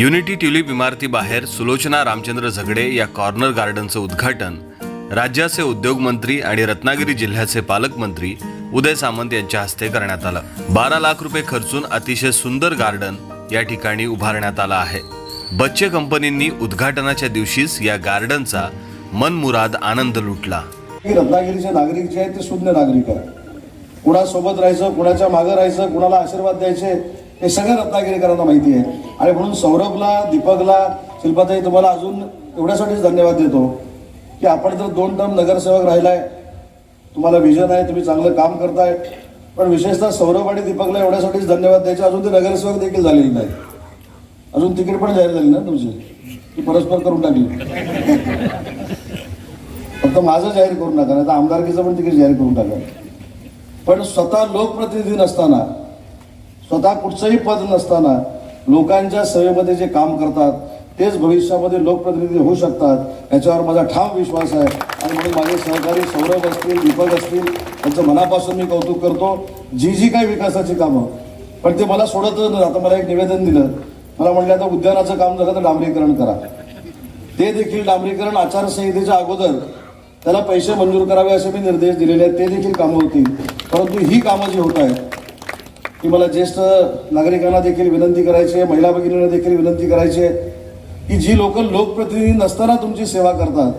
Unity tulip इमारतीबाहेर सुलोचना रामचंद्र झगडे या corner गार्डनचं उद्घाटन. राज्याचे उद्योगमंत्री आणि रत्नागिरी जिल्ह्याचे पालकमंत्री उदय सामंत यांच्या हस्ते करण्यात आलं. बारा लाख रुपये खर्चून अतिशय सुंदर गार्डन या ठिकाणी उभारण्यात आलं आहे. बच्चे कंपनींनी उद्घाटनाच्या दिवशीच या गार्डनचा मनमुराद आनंद लुटला. रत्नागिरीचे नागरिक जे आहेत ते शून्य नागरिक आहे. कुणासोबत राहायचं कुणाच्या मागं राहायचं कुणाला आशीर्वाद द्यायचे हे सगळं रत्नागिरीकरांना माहिती आहे. आणि म्हणून सौरभला दीपकला शिल्पाताई तुम्हाला अजून एवढ्यासाठीच धन्यवाद देतो की आपण जर दोन टर्म नगरसेवक राहिलाय. तुम्हाला विजन आहे तुम्ही चांगलं काम करताय. पण विशेषतः सौरभ आणि दीपकला एवढ्यासाठीच धन्यवाद द्यायचे. अजून ते नगरसेवक देखील झालेले नाही अजून तिकीट पण जाहीर झाली ना तुमची? ती परस्पर करून टाकली. फक्त माझं जाहीर करू नका नाही तर आमदारकीचं पण तिकीट जाहीर करून टाका. पण स्वतः लोकप्रतिनिधी नसताना स्वतः कुठचंही पद नसताना लोकांच्या सेवेमध्ये जे काम करतात तेच भविष्यामध्ये लोकप्रतिनिधी होऊ शकतात याच्यावर माझा ठाम विश्वास आहे. आणि म्हणून माझे सहकारी सौरभ असतील दीपक असतील त्यांचं मनापासून मी कौतुक करतो. जी जी काही विकासाची कामं पण ते मला सोडतच नाही आता मला एक निवेदन दिलं. मला म्हटलं आता उद्यानाचं काम झालं तर डांबरीकरण करा. ते देखील डांबरीकरण आचारसंहितेच्या अगोदर त्याला पैसे मंजूर करावे असे मी निर्देश दिलेले आहेत. ते देखील कामं होतील. परंतु ही कामं जी होत आहेत की मला ज्येष्ठ नागरिकांना देखील विनंती करायची आहे महिला भगिनींना देखील विनंती करायची आहे की जी लोक लोकप्रतिनिधी नसताना तुमची सेवा करतात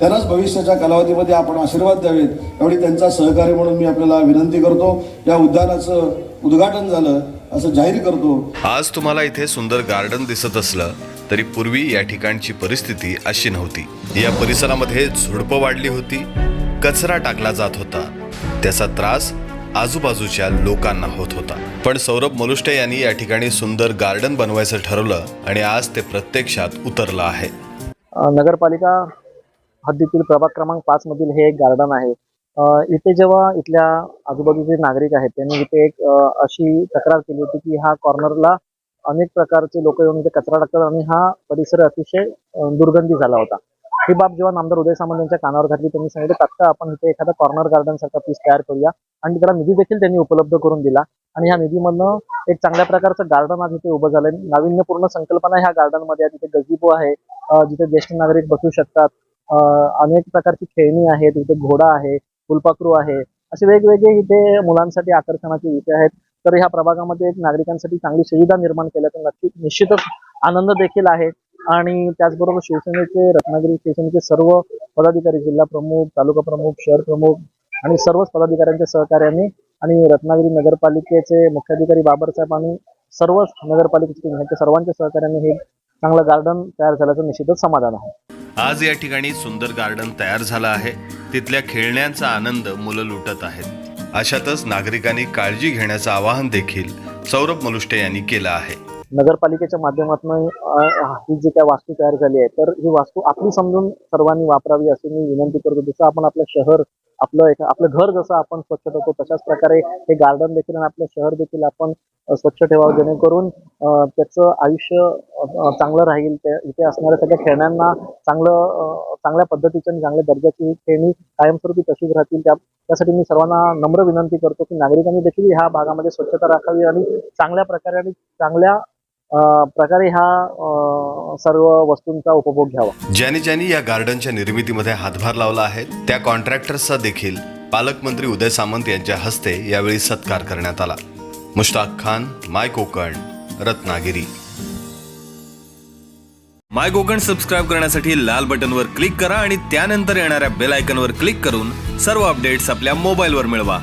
त्यांनाच भविष्याच्या कालावधीमध्ये आपण आशीर्वाद द्यावेत. एवढी त्यांचा सहकार्य म्हणून मी आपल्याला विनंती करतो. या उद्यानाचं उद्घाटन झालं असं जाहीर करतो. आज तुम्हाला इथे सुंदर गार्डन दिसत असलं तरी पूर्वी या ठिकाणची परिस्थिती अशी नव्हती. या परिसरामध्ये झुडपं वाढली होती कचरा टाकला जात होता. त्याचा त्रास आजूबाजूच्या लोकांना होत होता. पण सौरभ मलुष्टे यांनी या ठिकाणी सुंदर गार्डन बनवायचं ठरवलं आणि आज ते प्रत्यक्षात उतरलं आहे. नगरपालिका हद्दीतील प्रभाग क्रमांक पाच मधील हे एक गार्डन आहे. इथे जेव्हा इथल्या आजूबाजूचे नागरिक आहेत त्यांनी इथे एक अशी तक्रार केली होती की हा कॉर्नरला अनेक प्रकारचे लोक येऊन इथे कचरा टाकतात आणि हा परिसर अतिशय दुर्गंधी झाला होता. ही बाब जेव्हा नामदार उदय सामंत यांच्या कानावर घातली त्यांनी सांगितलं तात्काळ आपण इथे एखादा कॉर्नर गार्डन सारखा पीस तयार करूया. आणि त्याला निधी देखील त्यांनी उपलब्ध करून दिला. आणि ह्या निधीमधनं एक चांगल्या प्रकारचं गार्डन आज इथे उभं झालंय. नाविन्यपूर्ण संकल्पना ह्या गार्डनमध्ये आहे. तिथे गजीबो आहे. जिथे ज्येष्ठ नागरिक बसू शकतात. अनेक प्रकारची खेळणी आहेत. इथे घोडा आहे फुलपाखरू आहे. असे वेगवेगळे इथे मुलांसाठी आकर्षणाचे विषय आहेत. तर ह्या प्रभागामध्ये एक नागरिकांसाठी चांगली सुविधा निर्माण केल्या तर नक्की निश्चितच आनंद देखील आहे. आणि त्याचबरोबर शिवसेनेचे रत्नागिरी शिवसेनेचे सर्व पदाधिकारी जिल्हा प्रमुख तालुका प्रमुख शहर प्रमुख आणि सर्वच पदाधिकाऱ्यांच्या सहकार्याने आणि रत्नागिरी नगरपालिकेचे मुख्याधिकारी बाबरसाहेब आणि सर्वच नगरपालिकेचे यांच्या सर्वांच्या सहकार्याने हे चांगलं गार्डन तयार झाल्याचं निश्चितच समाधान आहे. आज या ठिकाणी सुंदर गार्डन तयार झालं आहे. तिथल्या खेळण्यांचा आनंद मुलं लुटत आहेत. अशातच नागरिकांनी काळजी घेण्याचं आवाहन देखील सौरभ मलुष्टे यांनी केलं आहे. नगरपालिकेच्या माध्यमातून ही जी काय वास्तू तयार झाली आहे तर ही वास्तू आपली समजून सर्वांनी वापरावी अशी मी विनंती करतो. जसं आपण आपलं शहर आपलं एक आपलं घर जसं आपण स्वच्छ ठेवतो तशाच प्रकारे हे गार्डन देखील आणि आपलं शहर देखील आपण स्वच्छ ठेवावं जेणेकरून त्याचं आयुष्य चांगलं राहील. त्या इथे असणाऱ्या सगळ्या खेळण्यांना चांगलं चांगल्या पद्धतीची आणि चांगल्या दर्जाची ही खेळणी कायमस्वरूपी तशीच राहतील. त्या त्यासाठी मी सर्वांना नम्र विनंती करतो की नागरिकांनी देखील ह्या भागामध्ये स्वच्छता राखावी आणि चांगल्या प्रकारे आणि चांगल्या प्रकारे ह्या सर्व वस्तूंचा उपभोग घ्यावा. ज्यांनी ज्यांनी या गार्डनच्या निर्मितीमध्ये हातभार लावला आहे त्या कॉन्ट्रॅक्टर्सचा देखील पालकमंत्री उदय सामंत यांच्या हस्ते यावेळी सत्कार करण्यात आला. Mushtaq Khan my Konkan Ratnagiri. My Konkan subscribe करण्यासाठी लाल बटनवर क्लिक करा आणि त्यानंतर येणाऱ्या बेल आयकॉनवर क्लिक करून सर्व अपडेट्स आपल्या मोबाईलवर मिळवा.